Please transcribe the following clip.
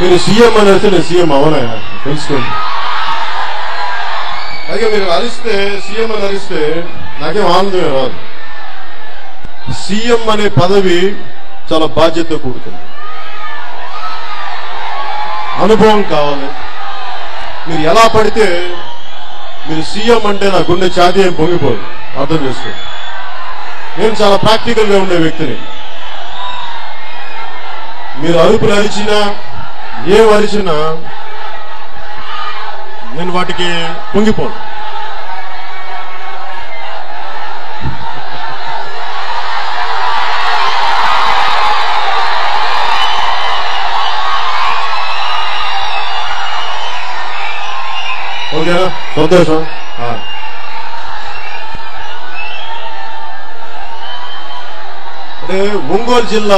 మీరు సీఎం అని అడిగితే నేను సీఎం అవనా? తెలుసుకోండి. అలాగే మీరు అరిస్తే సీఎం అని అరిస్తే నాకేం ఆనందమే రాదు. సీఎం అనే పదవి చాలా బాధ్యత కూడుతుంది అనుభవం కావాలి. మీరు ఎలా పడితే మీరు సీఎం అంటే నా గుండె ఛాతీ ఏం పొంగిపోదు. అర్థం చేసుకోండి. నేను చాలా ప్రాక్టికల్గా ఉండే వ్యక్తిని. మీరు అరుపులు అరిచినా ఏ అరిచినా నేను వాటికి పొంగిపోను ఓకేనా సంతోషం ఆ. అంటే ఒంగోలు జిల్లా